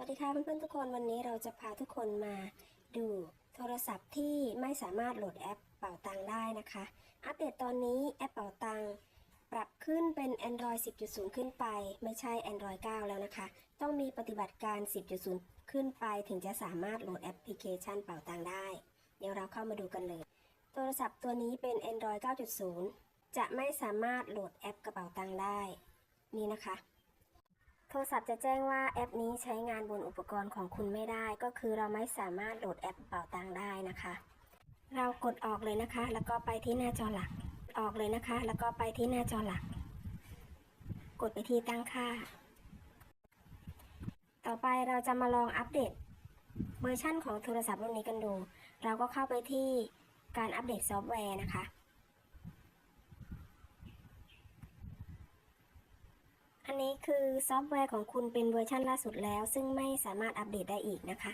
วัสดีค่ะเพื่อนๆทุกคนวันนี้เราจะพาทุกคนมาดูโทรศัพท์ที่ไม่สามารถโหลดแอปเป่าตังได้นะคะ อัปเดตตอนนี้แอปเป่าตังปรับขึ้นเป็น Android 10.0 ขึ้นไป ไม่ใช่ Android 9 แล้วนะคะ ต้องมีปฏิบัติการ 10.0 ขึ้นไปถึงจะสามารถโหลดแอปพลิเคชันเป่าตังได้ เดี๋ยวเราเข้ามาดูกันเลย โทรศัพท์ตัวนี้เป็น Android 9.0 จะไม่สามารถโหลดแอปกระเป๋าตังได้ นี่นะคะ โทรศัพท์จะแจ้งว่าแอปนี้ใช้งานบนอุปกรณ์ของคุณไม่ได้ ก็คือเราไม่สามารถโหลดแอปเป่าตังได้นะคะ เรากดออกเลยนะคะ แล้วก็ไปที่หน้าจอหลัก ออกเลยนะคะ แล้วก็ไปที่หน้าจอหลัก กดไปที่ตั้งค่า ต่อไปเราจะมาลองอัปเดตเวอร์ชั่นของโทรศัพท์รุ่นนี้กันดู เราก็เข้าไปที่การอัปเดตซอฟต์แวร์นะคะ อันนี้ คือซอฟต์แวร์ของคุณเป็นเวอร์ชันล่าสุดแล้ว ซึ่งไม่สามารถอัปเดตได้อีกนะคะ